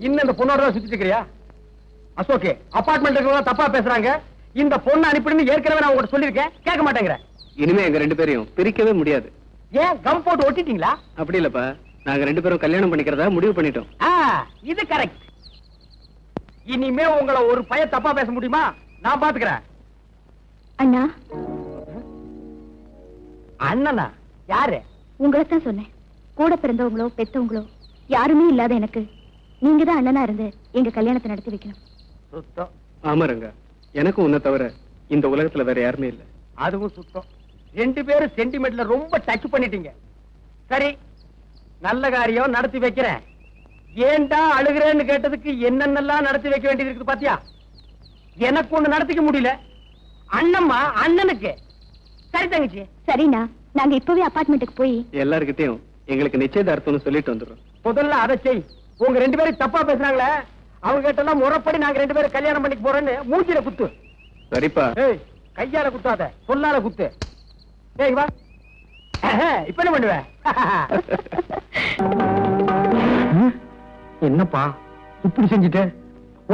இன்னும் இந்த பொண்ணோட தான் சுத்திட்டு இருக்கிறியா? அசோக் அபார்ட்மெண்ட் இருக்கிறவங்க தப்பா பேசுறாங்க. இந்த பொண்ணு அனுப்பிடுன்னு ஏற்கனவே நான் உங்ககிட்ட சொல்லியிருக்கேன். கேட்க மாட்டேங்கிற. இனிமே எங்க ரெண்டு பேரையும் பிரிக்கவே முடியாது. ஏன் கம் போட்டு ஒட்டிட்டீங்களா? அப்படி இல்லப்பா. நாங்க ரெண்டு பேரும் கல்யாணம் பண்ணிக்கிறதா முடிவு பண்ணிட்டோம். ஆ, இது கரெக்ட் இனிமே உங்களை ஒரு பைய தப்பா பேச முடியுமா? நான் பாத்துக்கிறேன். அண்ணா. அண்ணனா? யாரு? உங்களை தான் சொன்னேன். கூட பிறந்தவங்களோ பெத்தவங்களோ யாருமே இல்லாத எனக்கு. நீங்க தான் அண்ணனா இருந்து எங்க கல்யாணத்தை நடத்தி வைக்கணும். சுத்தம். ஆமா ரங்கா. எனக்கும் உன்னை தவிர இந்த உலகத்துல வேற யாருமே இல்ல. அதுவும் சுத்தம். ரெண்டு பேரும் சென்டிமெண்ட்ல ரொம்ப டச் பண்ணிட்டீங்க. சரி நல்ல காரியம் நடத்தி வைக்கிறேன். ஏன்டா அழுகிறேன்னு கேட்டதுக்கு என்னென்னலாம் நடத்தி வைக்க வேண்டியது இருக்குது பாத்தியா? எனக்கு ஒண்ணு நடத்திக்க முடியல. அண்ணம்மா அண்ணனுக்கு. சரி தங்கச்சி. சரிண்ணா. நாங்க இப்பவே அபார்ட்மெண்ட்டுக்கு போய் எல்லார்கிட்டயும் எங்களுக்கு நிச்சயதார்த்தம்னு சொல்லிட்டு வந்துடுறோம். முதல்ல அதை செய். உங்க ரெண்டு பேரும் தப்பா பேசுறாங்களே அவங்க கிட்ட எல்லாம் முறைப்படி நாங்க ரெண்டு பேரும் கல்யாணம் பண்ணிக்க போறோன்னு மூஞ்சில குத்து. சரிப்பா. ஏய் கையால குத்தாத சொல்லால குத்து. ஏய் வா. இப்ப என்ன பண்ணுவ? என்னப்பா இப்படி செஞ்சுட்ட?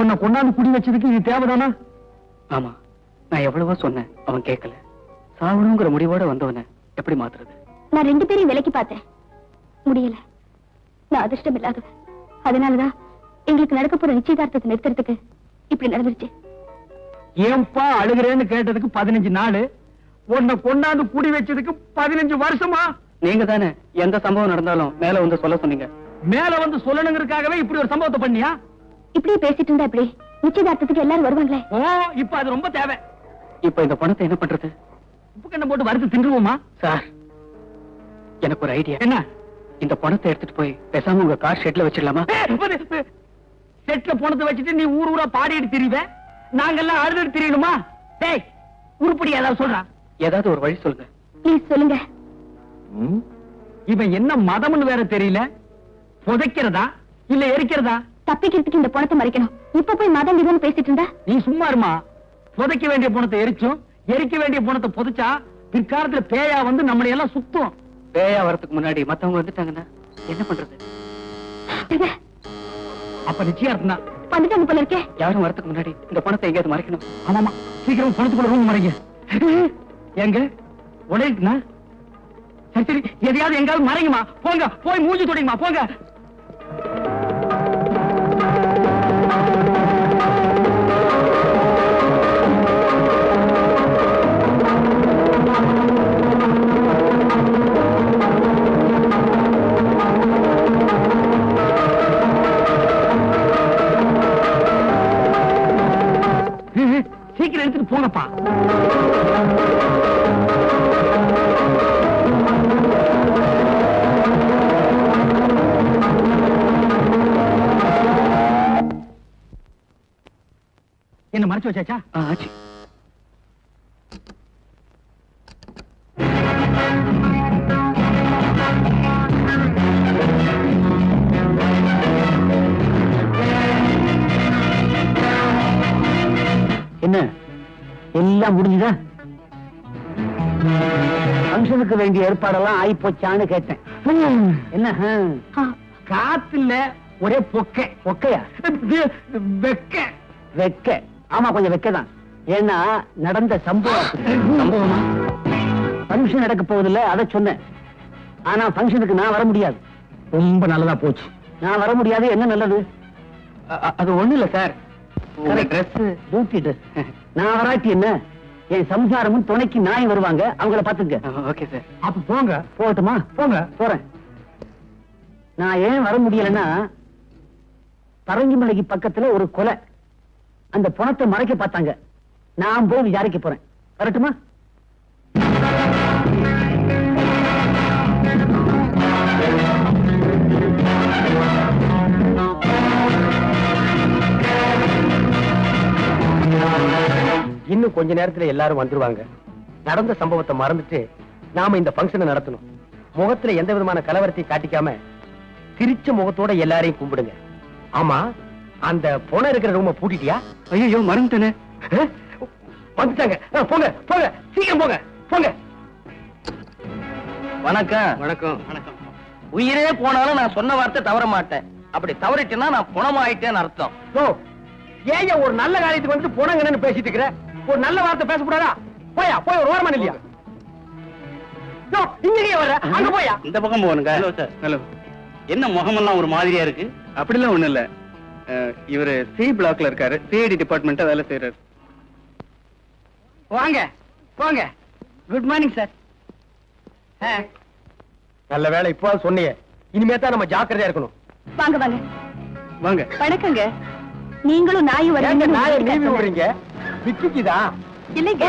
உன்னை கொண்டாந்து குடி வச்சதுக்கு இது தேவைதானா? ஆமா நான் எவ்வளவோ சொன்னேன் அவன் கேட்கல. சாவணுங்கிற முடிவோட வந்தவன எப்படி மாத்துறது? நான் ரெண்டு பேரையும் விலைக்கு பார்த்தேன். முடியல. நான் அதிர்ஷ்டம் இல்லாதவ அதனாலதான் எங்களுக்கு நடக்க போற நிச்சயதார்த்தத்தை நிறுத்துறதுக்கு இப்படி நடந்துருச்சு. ஏன்பா அழுகிறேன்னு கேட்டதுக்கு பதினஞ்சு நாள்? உன்னை கொண்டாந்து குடி வச்சதுக்கு பதினஞ்சு வருஷமா? நீங்க தானே எந்த சம்பவம் நடந்தாலும் மேல வந்து சொல்ல சொன்னீங்க. மேல வந்து சொல்லணுங்கிறதுக்காகவே இப்படி ஒரு சம்பவத்தை பண்ணியா? இப்படியே பேசிட்டு இருந்தா இப்படி நிச்சயதார்த்தத்துக்கு எல்லாரும் வருவாங்களே? ஓ இப்ப அது ரொம்ப தேவை. இப்ப இந்த பணத்தை என்ன பண்றது? உப்பு கண்ணை போட்டு வறுத்து தின்றுவோமா? சார் எனக்கு ஒரு ஐடியா. என்ன? இந்த பணத்தை எடுத்துட்டு போய் பேசாம உங்க கார் ஷெட்ல வச்சிடலாமா? செட்ல போனதை வச்சுட்டு நீ ஊர் ஊரா பாடிட்டு திரிவ. நாங்கெல்லாம் அழுதுட்டு திரியணுமா? டேய் உருப்படி ஏதாவது சொல்றான் ஏதாவது ஒரு வழி சொல்லுங்க. ப்ளீஸ் சொல்லுங்க. இவன் என்ன மதம்னு வேற தெரியல? புதைக்கிறதா? இல்ல எரிக்கிறதா? தப்பிக்கிறதுக்கு இந்த பணத்தை மறைக்கணும். இப்ப போய் மதம் விதம் பேசிட்டு இருந்தா? நீ சும்மா இருமா. புதைக்க வேண்டிய பணத்தை எரிச்சும் எரிக்க வேண்டிய பணத்தை புதைச்சா பிற்காலத்துல பேயா வந்து நம்மளை எல்லாம் சுத்தும். பேயா வரதுக்கு முன்னாடி மத்தவங்க வந்துட்டாங்கன்னா என்ன பண்றது? அப்ப நிச்சயார்த்தம் தான் வந்துட்டாங்க போல இருக்கே. யாரும் வரதுக்கு முன்னாடி இந்த பணத்தை எங்கேயாவது மறைக்கணும். ஆமாமா சீக்கிரம் பணத்துக்குள்ள ரூம் மறைங்க. எங்க? உடைக்குனா சரி சரி. எதையாவது எங்காவது மறைங்கம்மா. போங்க போய் மூஞ்சி தொடிங்கம்மா. போங்க. என்ன மறைச்சு வச்சாச்சா ஆச்சு. என்ன? எல்லாம் முடிஞ்சுதா? ஃபங்க்ஷனுக்கு வேண்டிய ஏற்பாடெல்லாம் ஆயி போச்சான்னு கேட்டேன். என்ன? காத்துல ஒரே பொக்கை. பொக்கையா? வெக்க. வெக்க. ஆமா கொஞ்சம் வெக்கதான். ஏன்னா நடந்த சம்பவம். சம்பவமா? ஃபங்க்ஷன் நடக்க போகுதுல்ல அதை சொன்னேன். ஆனா ஃபங்க்ஷனுக்கு நான் வர முடியாது. ரொம்ப நல்லதா போச்சு. நான் வர முடியாது என்ன நல்லது? அது ஒண்ணு இல்ல சார். டியூட்டி ட்ரெஸ் நான் வராட்டி என்ன? என் சம்சாரமும் துணைக்கு நாய் வருவாங்க அவங்கள பாத்துக்க ஓகே சார். அப்ப போங்க. போகட்டுமா? போங்க. போறேன். நான் ஏன் வர முடியலன்னா பரங்கிமலைக்கு பக்கத்துல ஒரு கொலை. அந்த பணத்தை மறைக்க பார்த்தாங்க. நான் போய் விசாரிக்க போறேன். வரட்டுமா? இன்னும் கொஞ்ச நேரத்துல எல்லாரும் வந்துருவாங்க. நடந்த சம்பவத்தை மறந்துட்டு நாம இந்த பங்கனை நடத்தணும். முகத்துல எந்த விதமான கலவரத்தையும் காட்டிக்காம சிரிச்ச முகத்தோட எல்லாரையும் கும்பிடுங்க. ஆமா அந்த பொணம் இருக்கிற ரூம பூட்டிட்டியா? ஐயோ மறந்துட்டேனே? வந்துட்டாங்க. போங்க போங்க. சீக்கிரம் போங்க. போங்க. வணக்கம். வணக்கம். வணக்கம். உயிரே போனாலும் நான் சொன்ன வார்த்தை தவற மாட்டேன். அப்படி தவறிட்டுனா நான் குணமாயிட்டேன்னு அர்த்தம். யோ ஏன் ஒரு நல்ல காரியத்துக்கு வந்து போனங்கன்னு பேசிட்டு இருக்கிற? ஒரு நல்ல வார்த்தை பேசக்கூடாதா? போயா போய் ஒரு ஓரமா இல்லையா இங்கேயே வர அங்க போயா? இந்த பக்கம் போகணுங்க. Hello sir. ஹலோ என்ன முகமெல்லாம் ஒரு மாதிரியா இருக்கு? அப்படிலாம் ஒண்ணும் இல்ல. இவரு சி பிளாக்ல இருக்காரு. சிஐடி டிபார்ட்மெண்ட்டா வேலை செய்யறாரு வாங்க போங்க. குட் மார்னிங் சார் நல்ல வேலை இப்போ சொன்னீங்க இனிமே தான் நம்ம ஜாக்கிரதையா இருக்கணும். வாங்க வாங்க. வாங்க. வணக்கங்க. நீங்களும் நாயும் ஏங்க நாயை நீவி விடுறீங்க? விக்கிக்குதா இல்லைங்க.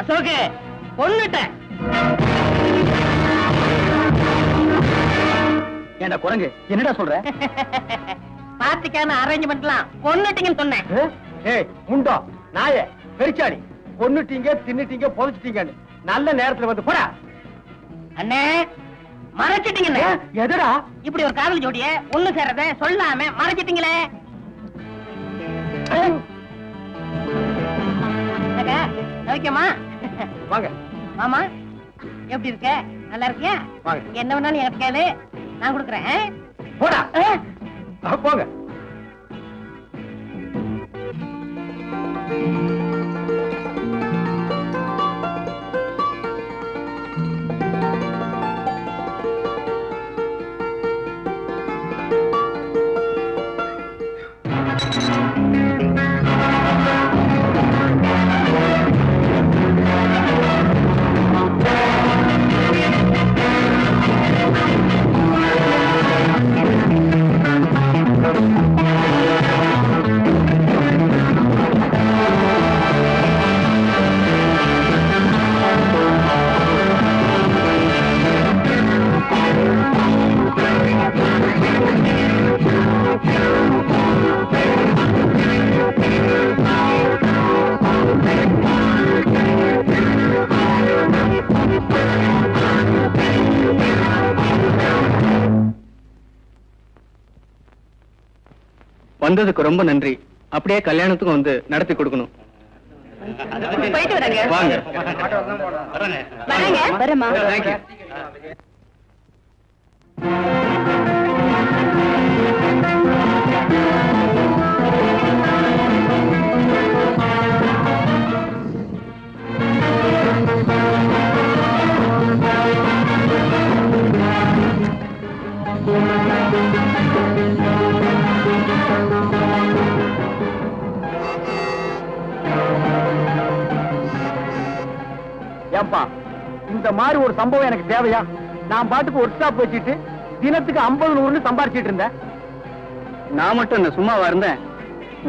அசோகே கொன்னுட்டேன் ஏண்டா குரங்கு என்னடா சொல்ற? பாத்துக்கான அரேஞ்ச்மெண்ட்லாம் கொன்னுட்டீங்கன்னு சொன்னேன்? ஏய் முண்டோ நாயே பெருச்சாடி கொன்னுட்டீங்க தின்னுட்டீங்க புதைச்சிட்டீங்கன்னு. நல்ல நேரத்துல வந்து போடா. அண்ணே மறைச்சிட்டீங்கண்ணே. எதுடா? இப்படி ஒரு காதல் ஜோடிய ஒண்ணு சேர்றத சொல்லாம மறைச்சிட்டீங்களே. சௌக்கியமா வாங்க. மாமா எப்படி இருக்க? நல்லா இருக்கியா? வாங்க. என்ன வேணாலும் எனக்கு கேளு. நான் கொடுக்குறேன்? போடா. போங்க. வந்ததுக்கு ரொம்ப நன்றி. அப்படியே கல்யாணத்துக்கும் வந்து நடத்தி கொடுக்கணும். போயிட்டு வரேங்க. வாங்க. வரேங்க. வரேம்மா. தேங்க்யூ மாதிரி ஒரு சம்பவம் எனக்கு தேவையா? நான் பாட்டுக்கு ஒர்க் ஷாப் வச்சுட்டு தினத்துக்கு ஐம்பது நூறுன்னு சம்பாரிச்சிட்டு இருந்தேன். நான் மட்டும் என்ன சும்மாவா இருந்தேன்.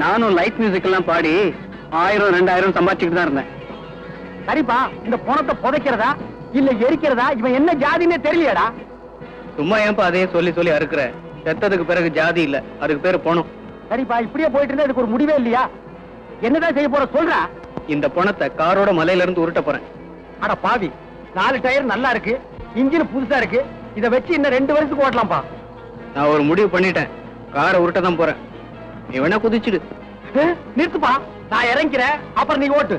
நானும் லைட் மியூசிக் எல்லாம் பாடி ஆயிரம் ரெண்டாயிரம் சம்பாதிச்சுட்டு தான் இருந்தேன். சரிப்பா இந்த பணத்தை புதைக்கிறதா? இல்ல எரிக்கிறதா? இவன் என்ன ஜாதின்னே தெரியலையாடா. சும்மா ஏன்பா அதையே சொல்லி சொல்லி அறுக்குற? செத்ததுக்கு பிறகு ஜாதி இல்ல அதுக்கு பேரு பணம். சரிப்பா இப்படியே போயிட்டு இருந்தா இதுக்கு ஒரு முடிவே இல்லையா? என்னதான் செய்ய போற சொல்றா? இந்த பணத்தை காரோட மலையில இருந்து உருட்ட போறேன். அட பாவி. நாலு டயர் நல்லா இருக்கு இன்ஜின் புதுசா இருக்கு இத வச்சு இன்னும் ரெண்டு வருஷத்துக்கு ஓட்டலாம்ப்பா. நான் ஒரு முடிவு பண்ணிட்டேன். காரை உருட்ட தான் போறேன். நீ வேணா குதிச்சிடு. நிறுத்துப்பா. நான் இறங்கிறேன் அப்புறம் நீ ஓட்டு.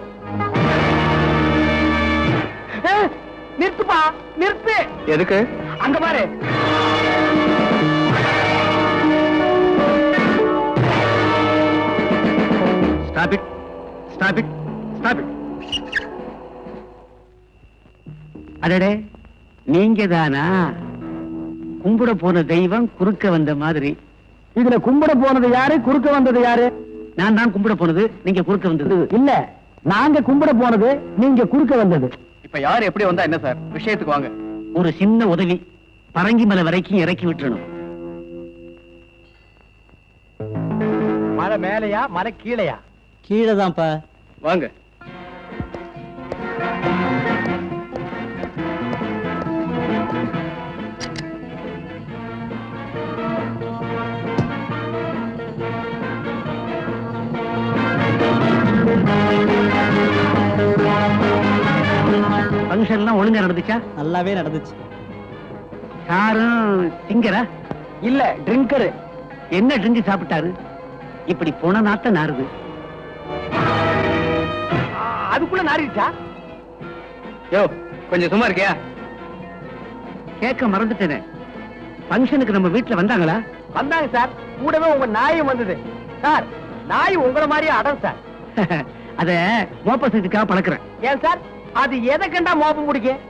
நிறுத்துப்பா நிறுத்து. எதுக்கு? அங்க பாரு. Stop it stop it stop it அடடே நீங்க தானா கும்பிட போன தெய்வம் குறுக்க வந்த மாதிரி. இதுல கும்பிட போனது யாரு? குறுக்க வந்தது யாரு? நான் தான் கும்பிட போனது நீங்க குறுக்க வந்தது. இல்ல நாங்க கும்பிட போனது நீங்க குறுக்க வந்தது. இப்ப யார் எப்படி வந்தா என்ன சார்? விஷயத்துக்கு வாங்க. ஒரு சின்ன உதவி. பரங்கி மலை வரைக்கும் இறக்கி விட்டுறணும். மலை மேலையா மலை கீழையா? கீழே தான்ப்பா. வாங்க. ஃபங்க்ஷன் எல்லாம் ஒழுங்கா நடந்துச்சா? நல்லாவே நடந்துச்சு. யாரும் திங்கரா இல்ல ட்ரிங்கரு என்ன ட்ரிங்க் சாப்பிட்டாரு? இப்படி போன நாத்த நாறுது. அதுக்குள்ள நாரிடுச்சா யோ கொஞ்சம் சும்மா இருக்கியா? கேட்க மறந்துட்டேனே. ஃபங்க்ஷனுக்கு நம்ம வீட்டுல வந்தாங்களா? வந்தாங்க சார். கூடவே உங்க நாயும் வந்தது. சார் நாய் உங்கள மாதிரியே அடம் சார். அத மோப்ப சக்திக்காக பழக்கிறேன். ஏன் சார்? அது எதை கண்டா மோப்பம் பிடிக்கும்?